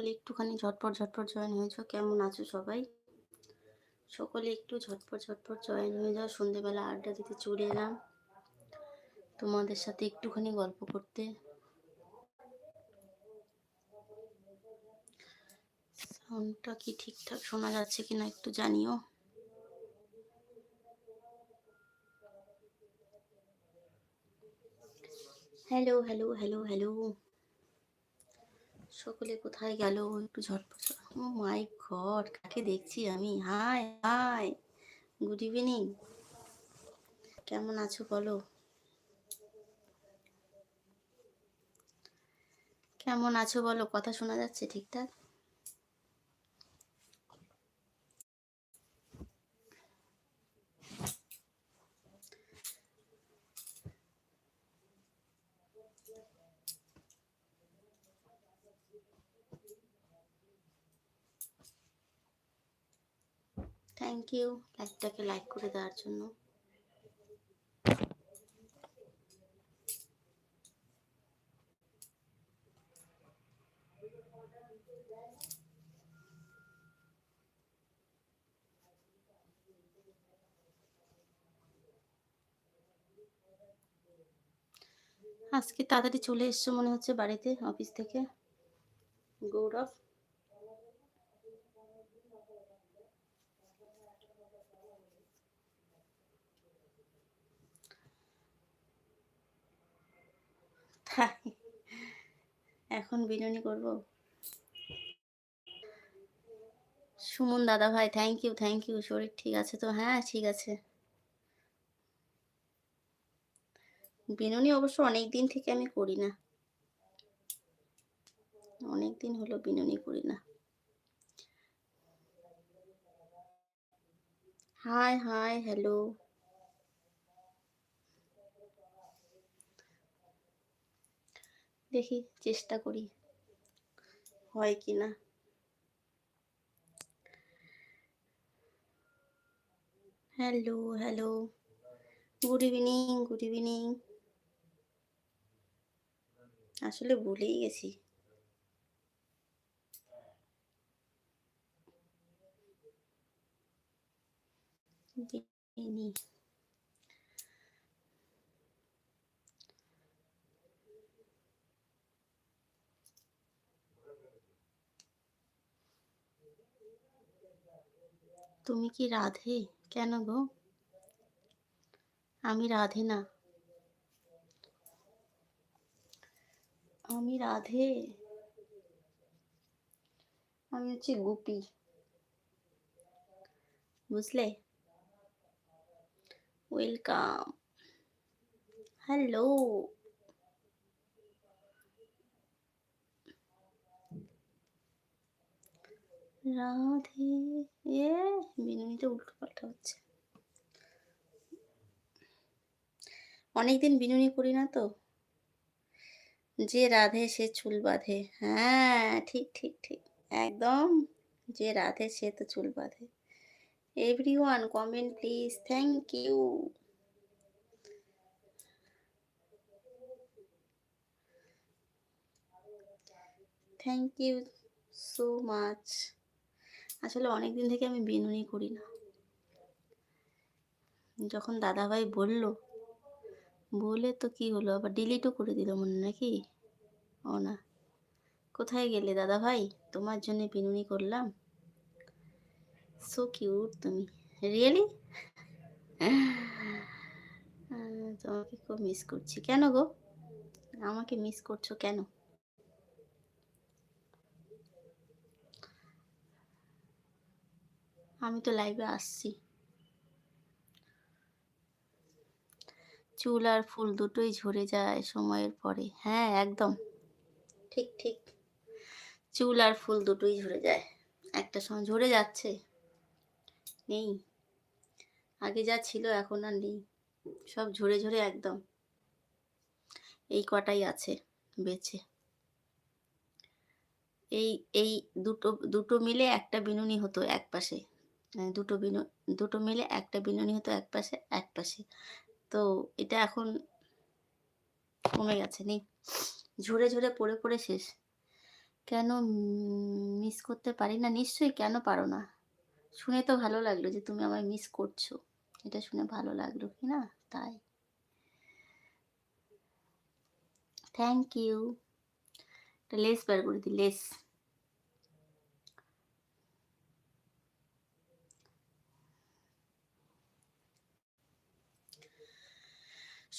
সকলে একটুখানি ঝটপট ঝটপট জয়েন হয়ে যাও কেমন আছো সবাই? সকলে একটু ঝটপট ঝটপট জয়েন হয়ে যাও। সন্ধেবেলা আড্ডা দিতে চলে এলাম। তোমাদের সাথে একটুখানি গল্প করতে। সাউন্ডটা কি ঠিকঠাক শোনা যাচ্ছে কিনা একটু জানিও। হ্যালো হ্যালো হ্যালো হ্যালো সকলে কোথায় গেল? একটু ঝটপট ও মাই গড, কাকে দেখছি আমি? হাই হাই গুড ইভিনিং কেমন আছো বলো? কেমন আছো বলো? কথা শোনা যাচ্ছে ঠিকঠাক? থ্যাংক ইউ লাইকটাকে লাইক করে দেওয়ার জন্য। আজকে তাড়াতাড়ি চলে এসছো মনে হচ্ছে বাড়িতে, অফিস থেকে। গৌরব তাই। এখন বিরিয়ানি করব। সুমন দাদা ভাই থ্যাংক ইউ থ্যাংক ইউ শরীর ঠিক আছে তো? হ্যাঁ ঠিক আছে। বিনুনি অবশ্য অনেক দিন থেকে আমি করি না। অনেক দিন হলো বিনুনি করি না। হাই হাই হ্যালো দেখি, চেষ্টা করি। হয় কি না? Hello hello. Good evening good evening. আসলে ভুলেই গেছি। বিনি তুমি কি রাধে? কেন গো? আমি রাধে না। আমি রাধে। আমি হচ্ছে গুপি। বুঝলে? ওয়েলকাম হ্যালো রাধে, এ বিনুনিতে উল্টো পাল্টা হচ্ছে। অনেকদিন বিনুনি করি না তো। যে রাধে সে চুল বাঁধে। হ্যাঁ ঠিক ঠিক ঠিক। একদম, যে রাধে সে তো চুল বাঁধে। Every one comment please thank you thank you so much আসলে অনেক দিন থেকে আমি বিনুনি করি না। যখন দাদাভাই বলল, বলে তো কি হলো, আবার ডিলিটও করে দিল মনে নাকি? ও না। কোথায় গেলে দাদা ভাই তোমার জন্য বিনুনি করলাম। সো কিউট তুমি। রিয়েলি তোমাকে খুব মিস করছি। কেন গো? আমাকে মিস করছ কেন? আমি তো লাইভে আসছি। চুল আর ফুল দুটোই ঝরে যায় সময়ের পরে। হ্যাঁ একদম। ঠিক ঠিক। চুল আর ফুল দুটোই ঝরে যায়। একটা সময় ঝরে যাচ্ছে। নেই। আগে যা ছিল এখন আর নেই। সব ঝরে ঝরে একদম। এই কটাই আছে বেঁচে। এই এই দুটো দুটো মিলে একটা বিনুনি হতো এক পাশে দুটো বিনু, দুটো মিলে একটা বিনুনি হতো এক পাশে এক পাশে। তো এটা এখন কমে গেছে, নেই। ঝরে ঝরে পড়ে পড়ে শেষ। কেন মিস করতে পারি না? নিশ্চয়ই কেন পারো না? শুনে তো ভালো লাগল যে তুমি আমায় মিস করছ। এটা শুনে ভালো লাগল কি না? তাই। থ্যাংক ইউ লেস বার করে দিই লেস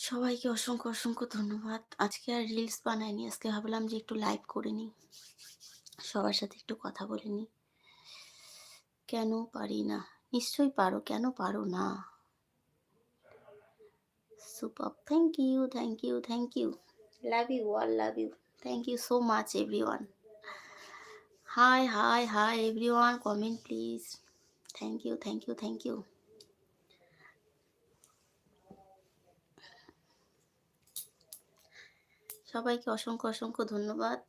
সবাইকে অসংখ্য অসংখ্য ধন্যবাদ। আজকে আর রিলস বানাইনি, আজকে ভাবলাম যে একটু লাইভ করে নিই। সবার সাথে একটু কথা বলে নিই। কেন পারি না? নিশ্চয়ই পারো, কেন পারো না? Super thank you thank you thank you love you all love you thank you so much everyone hi hi hi everyone comment please thank you thank you thank you সবাইকে অসংখ্য অসংখ্য ধন্যবাদ।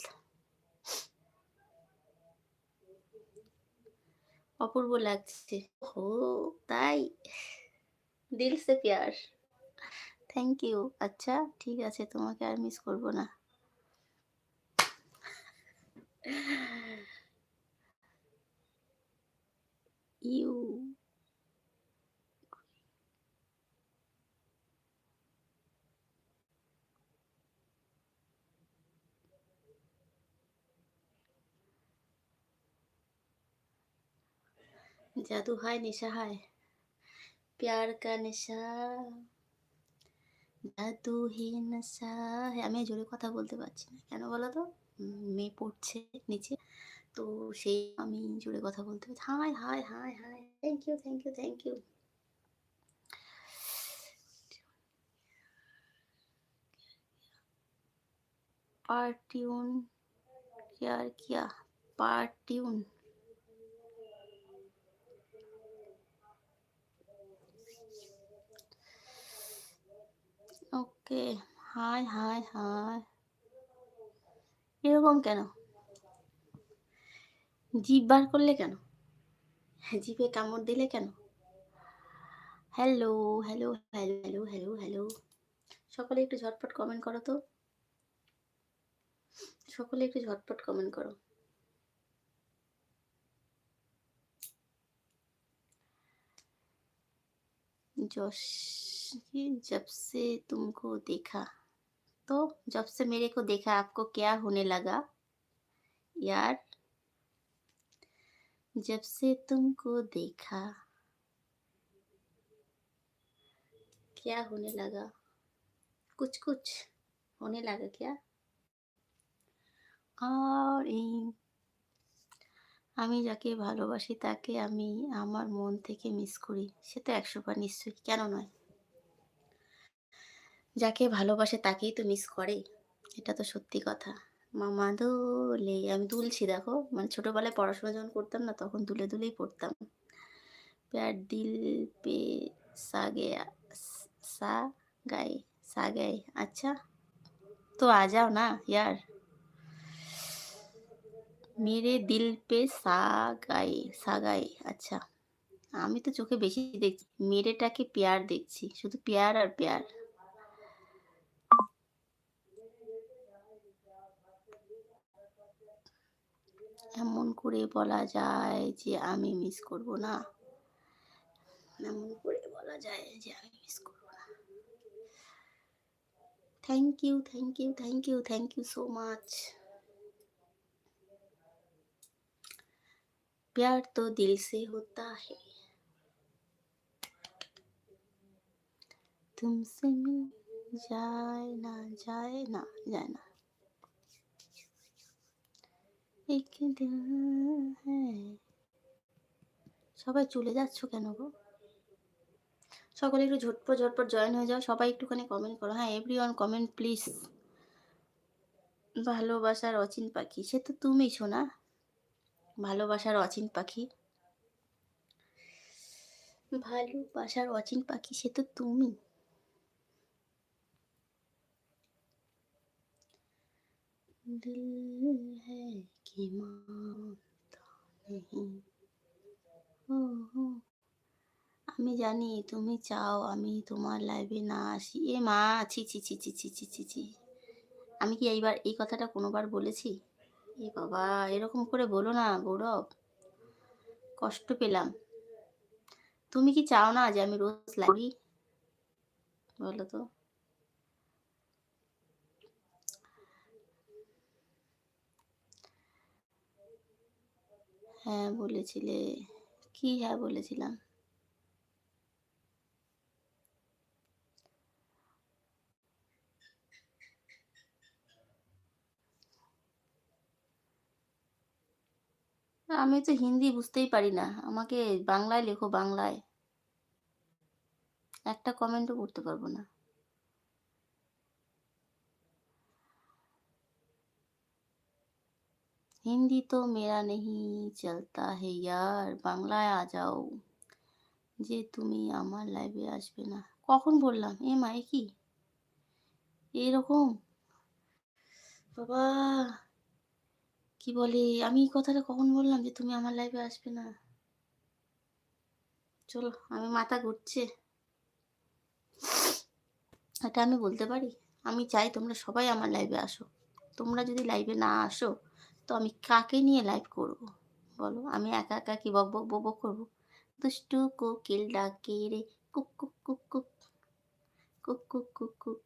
অপূর্ব লাগছে। ও, তাই? দিল সে প্যার। থ্যাংক ইউ আচ্ছা ঠিক আছে, তোমাকে আর মিস করব না। ইউ জাদু হয় নেশা হয় প্যার কা নেশা জাদু হি নেশা আমি জোরে কথা বলতে পারছি না কেন বলো তো উম, মেয়ে পড়ছে নিচে তো সেই আমি জোরে কথা বলতে পারছি hi hi hi hi thank you thank you thank you पार्ट्यून क्या किया पार्ट्यून ওকে হাই হাই হাই এরকম কেন? জিভ বার করলে কেন? জিভে কামড় দিলে কেন? Hello hello hello hello hello hello. সকলে একটু ঝটপট কমেন্ট করো তো। সকলে একটু ঝটপট কমেন্ট করো। जोश कि जब से तुमको देखा तो जब से मेरे को देखा आपको क्या होने लगा यार जब से तुमको देखा क्या होने लगा कुछ कुछ होने लगा क्या আর এই আমি যাকে ভালোবাসি তাকে আমি আমার মন থেকে মিস করি সে তো একশো বার নিশ্চয়ই কেন নয় যাকে ভালোবাসে তাকেই তো মিস করে। এটা তো সত্যি কথা। মামা দোলে আমি দুলছি দেখো। মানে ছোটবেলায় পড়াশোনা যখন করতাম না, তখন দুলে দুলেই পড়তাম। প্যার দিল পে সা গয়া সা গায়ে সা গায়ে আচ্ছা তো আ যাও না ইয়ার। মেরে দিল পে সা গায়ে সাগাই সাগাই আচ্ছা আমি তো চোখে বেশি দেখছি। মেরেটাকে পেয়ার দেখছি, শুধু পেয়ার আর পেয়ার। এমন করে বলা যায় যে আমি মিস করব না এমন করে বলা যায় যে আমি মিস করব না thank you thank you thank you thank you so much प्यार तो दिल से होता है तुमसे मिल जाए ना जाए ना जाए ना হ্যাঁ। সবাই চলে যাচ্ছ কেন গো? সকলে একটু ঝটপট ঝটপট জয়েন হয়ে যাও। সবাই একটুখানি কমেন্ট করো। হ্যাঁ এভরি ওয়ান কমেন্ট প্লিজ ভালোবাসার অচিন পাখি। সে তো তুমি শোনা ভালোবাসার অচিন পাখি। ভালোবাসার অচিন পাখি, সে তো তুমি। দিল হ্যাঁ। की মানতা নেহি আমি জানি তুমি চাও আমি তোমার লাইফে না আসি। এ মা, ছি ছি ছি ছি ছি ছি ছি ছি। আমি কি এইবার এই কথাটা কোনোবার বলেছি? এ বাবা, এরকম করে বলো না, গৌরব। কষ্ট পেলাম। তুমি কি চাও না যে আমি রোজ লাগি বলো তো। হ্যাঁ বলেছিলে। কি হ্যাঁ বলেছিলাম? আমি তো হিন্দি বুঝতেই পারি না। আমাকে বাংলায় লেখো, বাংলায়। একটা কমেন্টও করতে পারব না। হিন্দি তো মেরা নেই চলতা হে ইয়ার বাংলায় আ যাও যে তুমি আমার লাইভে আসবে না। কখন বললাম? এ মায়ে কি? এরকম? বাবা, কি বলে? আমি এই কথাটা কখন বললাম যে তুমি আমার লাইভে আসবে না? চলো, আমি মাথা ঘুরছে। এটা আমি বলতে পারি? আমি চাই তোমরা সবাই আমার লাইভে আসো। তোমরা যদি লাইভে না আসো তো আমি কাকে নিয়ে লাইভ করব? বলো, আমি একা একা কি বক বক বক করব? দুষ্টু কোকিল ডাকে রে, কুক কুক কুক কুক কুক কুক কুক cook.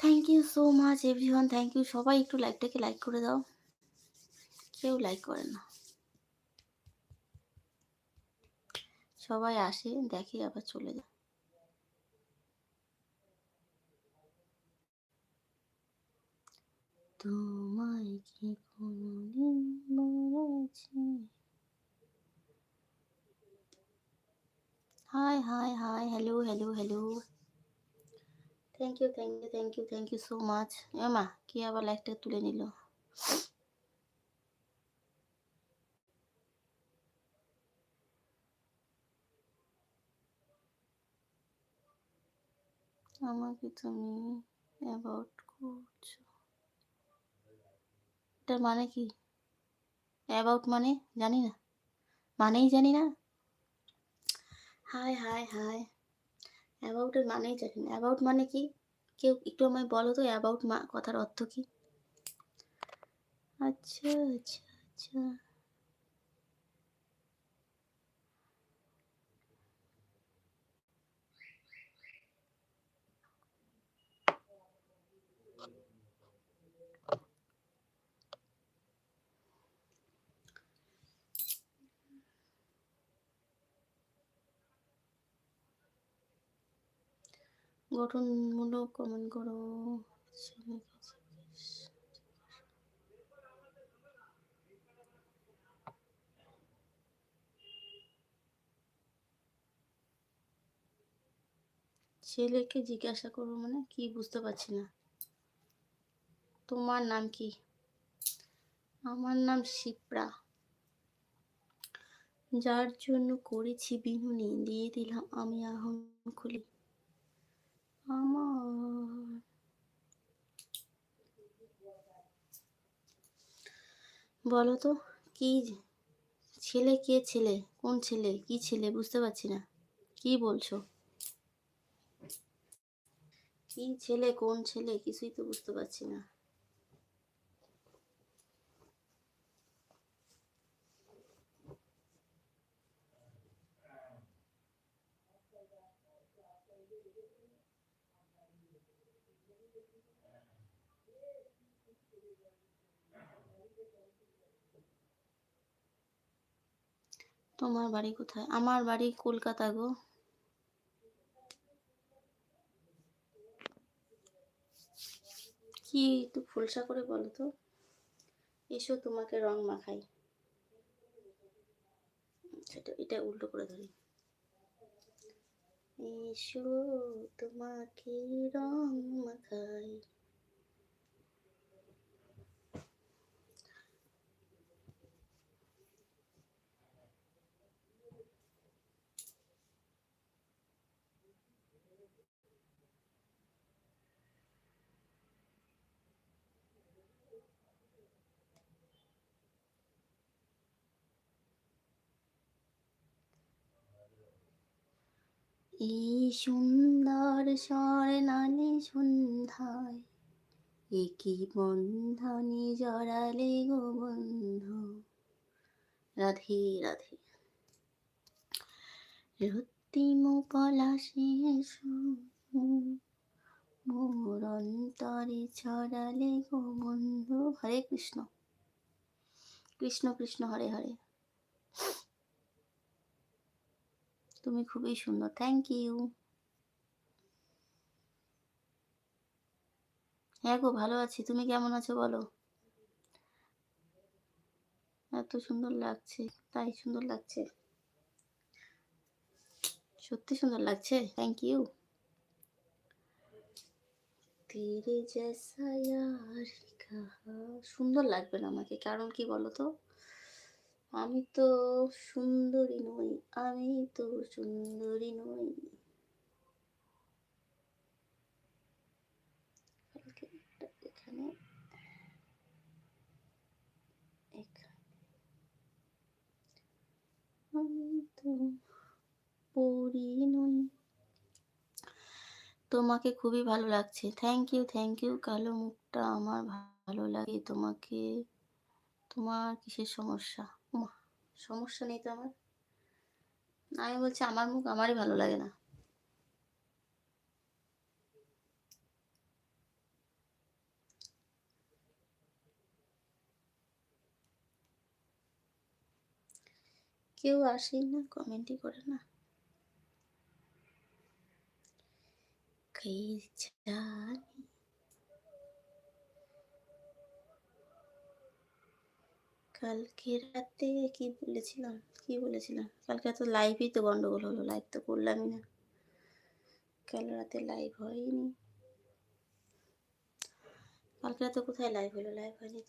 Thank you so much everyone thank you সবাই একটু লাইকটাকে লাইক করে দাও। কেউ লাইক করে না। সবাই আসে, দেখে আবার চলে যায়। তোমায় কি কোনোদিন বলেছি। Hi hi hi hello hello hello thank you thank you thank you thank you so much এমা কি আবার লাইকটা তুলে নিল? আমাকে তুমি অ্যাবাউট করছ। এটার মানে কি? অ্যাবাউট মানে জানি না। মানেই জানি না। হাই হাই হাই অ্যাবাউটের মানেই জানি না। অ্যাবাউট মানে কি? কেউ একটু আমায় বলো তো অ্যাবাউট মা কথার অর্থ কি? আচ্ছা আচ্ছা আচ্ছা। গঠনমূলক কমেন্ট করো। ছেলেকে জিজ্ঞাসা করব মানে কি বুঝতে পারছি না। তোমার নাম কি? আমার নাম শিপ্রা। যার জন্য করেছি বিনুনি, দিয়ে দিলাম আমি আহন খুলি। আমার। বলো তো, কি ছেলে, কে ছেলে, কোন ছেলে, কি ছেলে, বুঝতে পারছি না। কি বলছো? কি ছেলে, কোন ছেলে, কিছুই তো বুঝতে পারছি না। তোমার বাড়ি কোথায়? আমার বাড়ি কলকাতা গো। কি একটু ফুলসা করে বলো তো। এসো তোমাকে রং মাখাই। সেটা, এটা উল্টো করে ধরি। এসো তোমাকে রং মাখাই। এই সুন্দর স্বর্ণালী সন্ধ্যায় একই বন্ধনে জড়ালে গো বন্ধু? রাধে রাধে। রক্তিম পলাশে মোর অন্তরে ছড়ালে গো বন্ধু। হরে কৃষ্ণ। কৃষ্ণ কৃষ্ণ, হরে হরে। তুমি খুবই সুন্দর থ্যাংক ইউ হ্যাঁ গো, ভালো আছি, তুমি কেমন আছো বলো? এত সুন্দর লাগছে, তাই সুন্দর লাগছে। সত্যি সুন্দর লাগছে থ্যাংক ইউ সুন্দর লাগবে না আমাকে, কারণ কি বলো তো? আমি তো সুন্দরী নই, আমি তো সুন্দরী নই। আমি তো পড়ি নই। তোমাকে খুবই ভালো লাগছে। থ্যাংক ইউ থ্যাংক ইউ কালো মুখটা আমার ভালো লাগে তোমাকে। তোমার কিসের সমস্যা? সমস্যা নেই তো আমার। আমি বলছি, আমার মুখ আমারই ভালো লাগে না। কেউ আসেই না কমেন্টই করে না। জানি কালকে রাতে কি বলেছিলাম? কি বলেছিলাম? কালকে তো লাইভই তো গন্ডগোল হলো লাইভ তো করলামই না। কাল রাতে লাইভ হয়নি। কালকে রাতে কোথায় লাইভ হলো? লাইভ হয়নি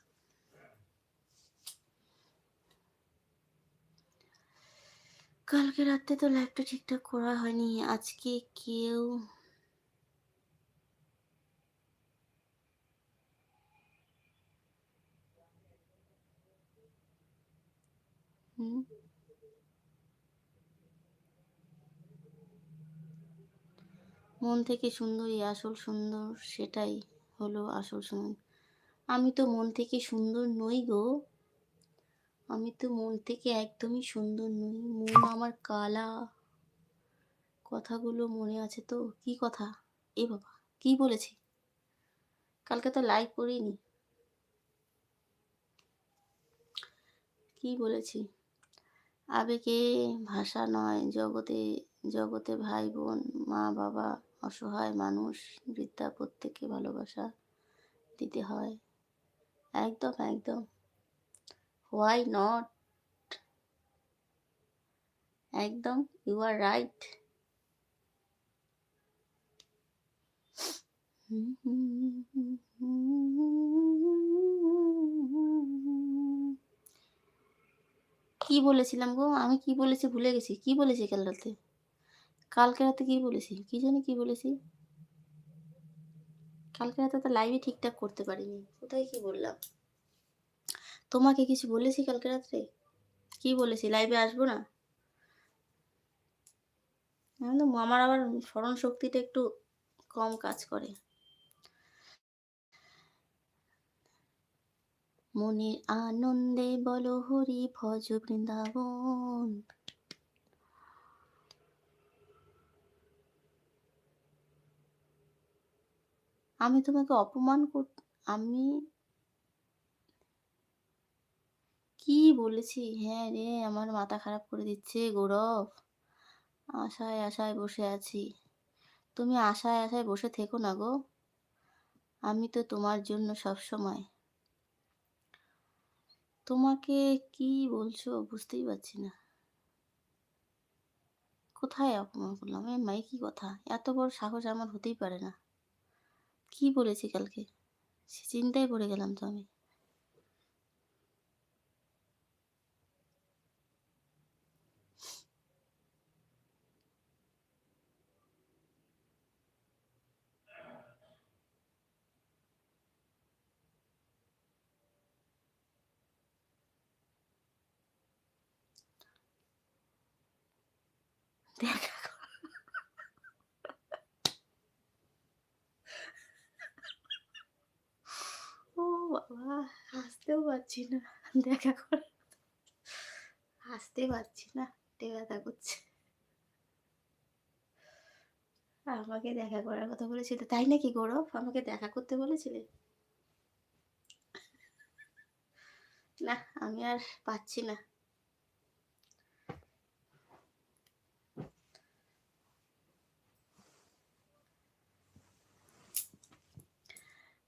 কালকে রাতে তো লাইভটা ঠিকঠাক করা হয়নি। আজকে কেউ মন থেকে সুন্দরী, আসল সুন্দর, সেটাই হলো আসল সুন্দর আমি তো মন থেকে সুন্দর নই গো। আমি তো মন থেকে একদমই সুন্দর নই। মন আমার কালা। কথাগুলো মনে আছে তো। কি কথা? এ বাবা, কি বলেছি? কালকে তো লাইভ করিনি। কি বলেছি? আবেগে ভাষা নয় জগতে জগতে ভাই বোন মা বাবা অসহায় মানুষ বৃদ্ধা প্রত্যেককে ভালোবাসা দিতে হয় একদম একদম হোয়াই নট একদম ইউ আর রাইট কি বলেছিলাম গো? আমি কি বলেছি ভুলে গেছি। কি বলেছি কাল রাতে কালকে রাতে কি বলেছি? কি জানি কি বলেছি? কালকে রাতে তো লাইভে ঠিকঠাক করতে পারিনি। কোথায় কি বললাম? তোমাকে কিছু বলেছি কালকে রাত্রে? কি বলেছি? লাইভে আসব না? আমার আবার স্মরণ শক্তিটা একটু কম কাজ করে। মনের আনন্দে বলো হরি ভজ বৃন্দাবন। আমি তোমাকে অপমান কর আমি কি বলেছি? হ্যাঁ রে, আমার মাথা খারাপ করে দিচ্ছে গৌরব। আশায় আশায় বসে আছি। তুমি আশায় আশায় বসে থেকো না গো। আমি তো তোমার জন্য সব সময় তোমাকে কি বলছো বুঝতেই পারছি না। কোথায় অপমান করলাম? এ মাই কি কথা? এত বড় সাহস আমার হতেই পারে না। কি বলেছি কালকে? সে চিন্তায় পড়ে গেলাম তো আমি। দেখা ও বাবা, হাসতেও পারছি না, দেখা কর। হাসতে পারছি না পেটে ব্যথা করছে। আমাকে দেখা করার কথা বলেছিলে, তাই নাকি গৌরব? আমাকে দেখা করতে বলেছিলে? না, আমি আর পাচ্ছি না।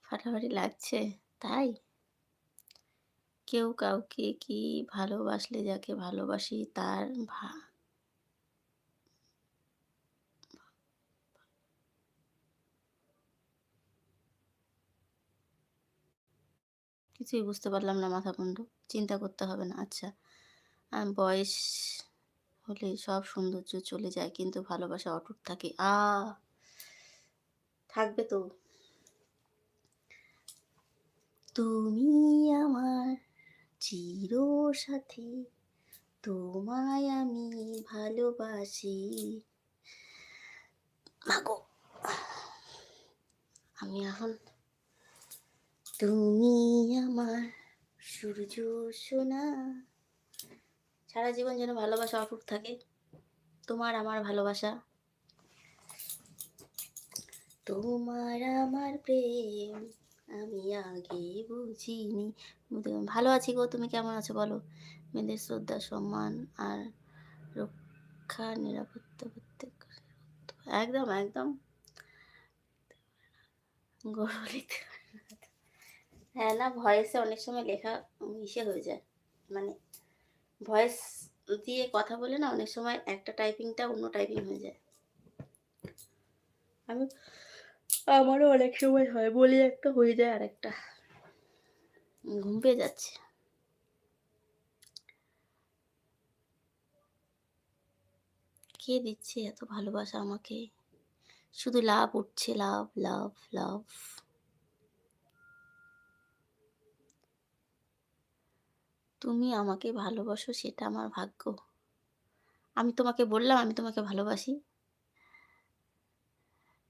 ফাটাফাটি লাগছে? তাই? কেউ কাউকে কি ভালোবাসলে যাকে ভালোবাসি তার ভা, কিছুই বুঝতে পারলাম না মাথা মুন্ডু। চিন্তা করতে হবে না। আচ্ছা বয়স হলে সব সৌন্দর্য চলে যায়, কিন্তু ভালোবাসা অটুট থাকে। আ থাকবে তো। তুমি আমার চির সাথী, তোমায় আমি ভালোবাসি। মাগো আমি এখন তুমি আমার সূর্য সোনা। সারা জীবন যেন ভালোবাসা অটুট থাকে, তোমার আমার ভালোবাসা। তোমার আমার প্রেম আমি আগে বুঝিনি। ভালো আছি গো, তুমি কেমন আছো বলো? মেয়েদের শ্রদ্ধা, সম্মান আর রক্ষা, নিরাপত্তা প্রত্যেক একদম একদম। গর্ব লিখতে হ্যাঁ না ভয়েসে অনেক সময় লেখা ইসে হয়ে যায়। মানে ভয়েস দিয়ে কথা বলে না, অনেক সময় একটা টাইপিংটা অন্য টাইপিং হয়ে যায়। আমি আমারও অনেক সময় হয়, বলি একটা, হয়ে যায় আর একটা ঘুম পেয়ে যাচ্ছে। কে দিচ্ছে এত ভালোবাসা আমাকে? শুধু লাভ উঠছে, লাভ লাভ লাভ। তুমি আমাকে ভালোবাসো, সেটা আমার ভাগ্য। আমি তোমাকে বললাম, আমি তোমাকে ভালোবাসি।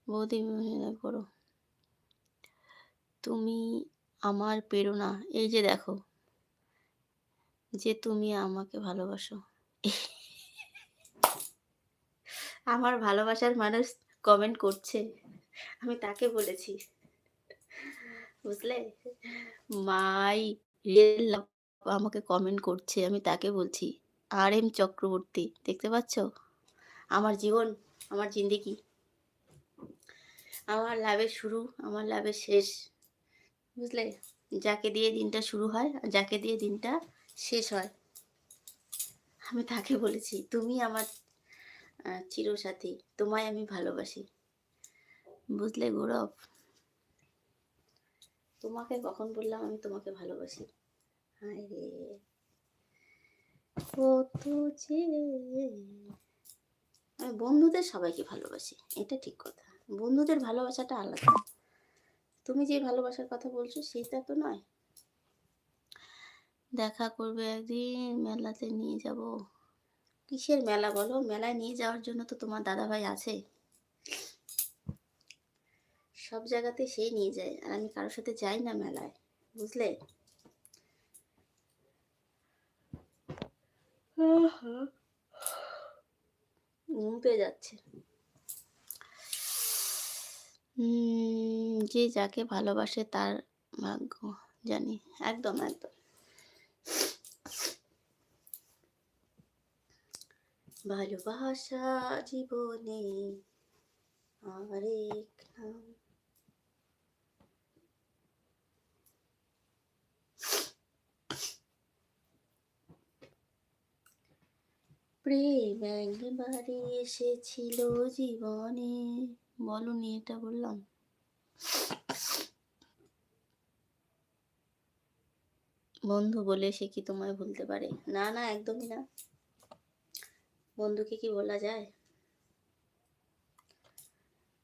বৌদি মনে করো। তুমি আমার প্রেরণা। এই যে দেখো, যে তুমি আমাকে ভালোবাসো। আমার ভালোবাসার মানুষ কমেন্ট করছে। আমি তাকে বলেছি। বুঝলে? মাই রিয়েল আমাকে কমেন্ট করছে, আমি তাকে বলছি। আর এম চক্রবর্তী, দেখতে পাচ্ছ? আমার জীবন, আমার জিন্দিগি। আমার লাভের শুরু, আমার লাভের শেষ। বুঝলে? যাকে দিয়ে দিনটা শুরু হয় আর যাকে দিয়ে দিনটা শেষ হয়। আমি তাকে বলেছি, তুমি আমার চিরসাথী, তোমায় আমি ভালোবাসি। বুঝলে গৌরব? তোমাকে কখন বললাম আমি তোমাকে ভালোবাসি? রে। কত যে আমি বন্ধুদের সবাইকে ভালোবাসি, এটা ঠিক কথা। বন্ধুদের ভালোবাসাটা আলাদা। তুমি যে ভালোবাসার কথা বলছো, সেটা তো নয়। দেখা করবে একদিন, মেলাতে নিয়ে যাব। কিসের মেলা বলো? মেলায় নিয়ে যাওয়ার জন্য তো তোমার দাদা ভাই আছে। সব জায়গাতে সেই নিয়ে যায়, আর আমি কারোর সাথে যাই না মেলায়, বুঝলে? ঘুম যাচ্ছে। যে যাকে ভালোবাসে তার ভাগ্য, জানি, একদম একদম। ভালোবাসা জীবনে আরেক নাম। প্রেম একবারে এসেছিল জীবনে। বলনি এটা বললাম। বন্ধু বলে সে কি তোমায় ভুলতে পারে? না না, একদমই না। বন্ধুকে কি বলা যায়?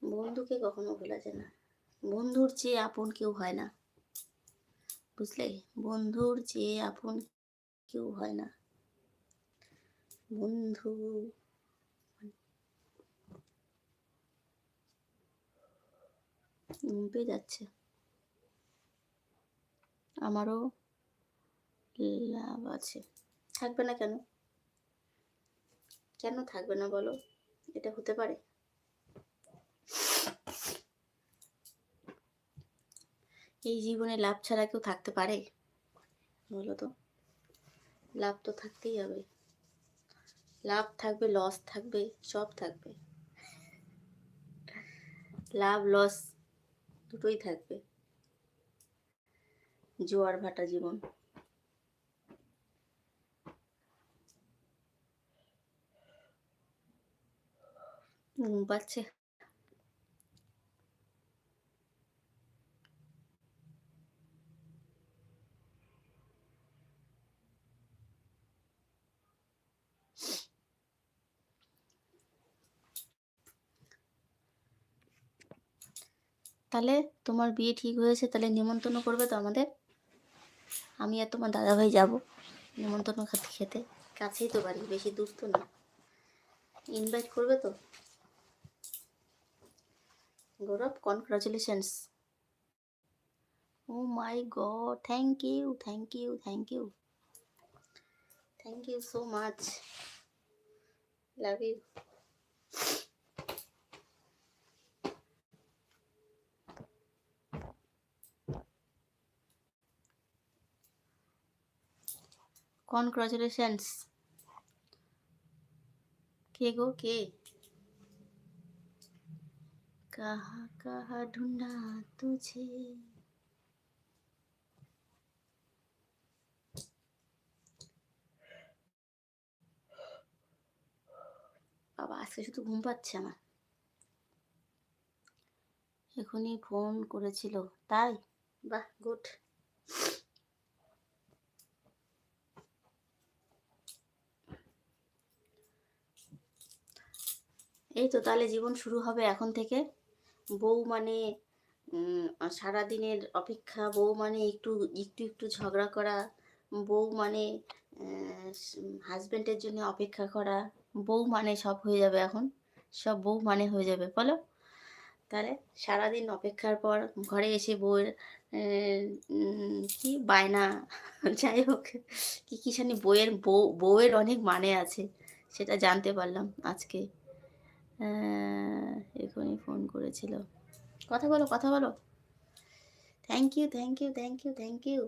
বন্ধুকে কখনো ভোলা যায় না। বন্ধুর চেয়ে আপন কেউ হয় না। বুঝলে? বন্ধুর চেয়ে আপন কেউ হয় না। বন্ধু ঘুম পেয়ে যাচ্ছে। আমারও লাভ আছে। থাকবে না কেন? কেন থাকবে না বলো? এটা হতে পারে। এই জীবনে লাভ ছাড়া কেউ থাকতে পারে? বলো তো। লাভ তো থাকতেই হবে। লাভ থাকবে লস থাকবে, সব থাকবে। লাভ লস দুটোই থাকবে। জোয়ার ভাটা জীবন। ঘুম পাচ্ছে। তাহলে তোমার বিয়ে ঠিক হয়েছে, তাহলে নিমন্ত্রণ করবে তো আমাদের? আমি আর তোমার দাদাভাই যাব নিমন্ত্রণ খেতে খেতে। কাছেই তো বাড়ি, বেশি দূর তো না। ইনভাইট করবে তো? Gaurav congratulations oh my god thank you thank you thank you thank you so much love you congratulations কে গো? কে? কাহা কাহা ঢুন্ডা তুঝে? বাবা, আজকে শুধু ঘুম পাচ্ছে আমার। এখনই ফোন করেছিল। তাই? বাহ, গুড। এই তো তাহলে জীবন শুরু হবে এখন থেকে। বউ মানে সারাদিনের অপেক্ষা, বউ মানে একটু একটু একটু ঝগড়া করা, বউ মানে হাজব্যান্ডের জন্য অপেক্ষা করা, বউ মানে সব হয়ে যাবে এখন। সব বউ মানে হয়ে যাবে, বলো? তাহলে সারাদিন অপেক্ষার পর ঘরে এসে বউয়ের কি বায়না, যাই হোক, কি কি জানি বইয়ের বউ, বউয়ের অনেক মানে আছে, সেটা জানতে পারলাম আজকে। এখনই ফোন করেছিল। কথা বলো কথা বলো। Thank you thank you thank you thank you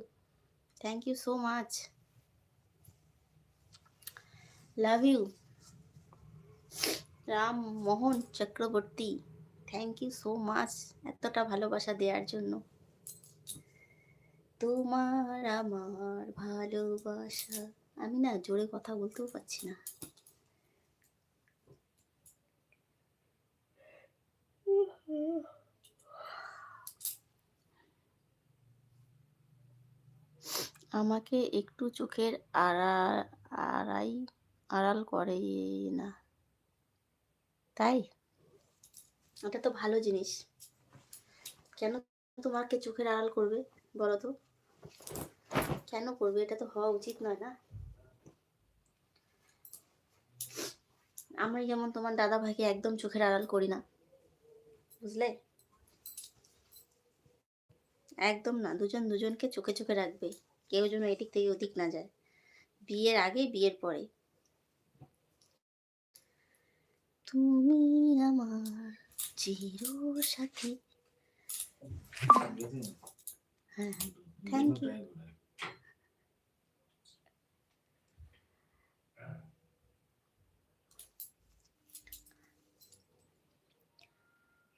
thank you so much love you Ram Mohan Chakraborty thank you so much এতটা ভালোবাসা দেওয়ার জন্য। তোমার আমার ভালোবাসা। আমি না জোরে কথা বলতেও পারছি না। আমাকে একটু চোখের আড়াল আড়াই, আড়াল করে না। তাই? ওটা তো ভালো জিনিস। কেন তোমাকে চোখের আড়াল করবে বলো তো? কেন করবে? এটা তো হওয়া উচিত নয় না? আমি যেমন তোমার দাদা ভাইকে একদম চোখের আড়াল করি না বুঝলে? একদম না দুজন দুজনকে চোখে চোখে রাখবে। কেউ যেন এদিক থেকে ওদিক না যায়। বিয়ের আগে বিয়ের পরে। তুমি আমার চির সাথী হ্যাঁ থ্যাংক ইউ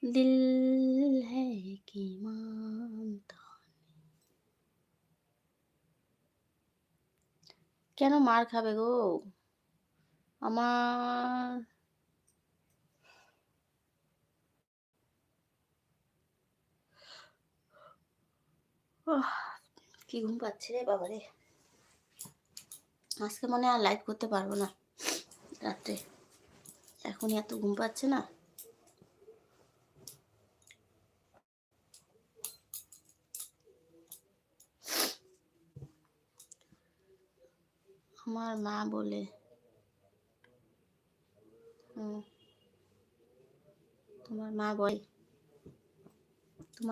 दिल है कि मानता কেন মার খাবে গো আমার ওহ, কি ঘুম পাচ্ছে রে বাবারে আজকে মনে হয় আর লাইভ করতে পারবো না রাত্রে এখনই এত ঘুম পাচ্ছে না আমার মা বলে। তোমার মা বলে।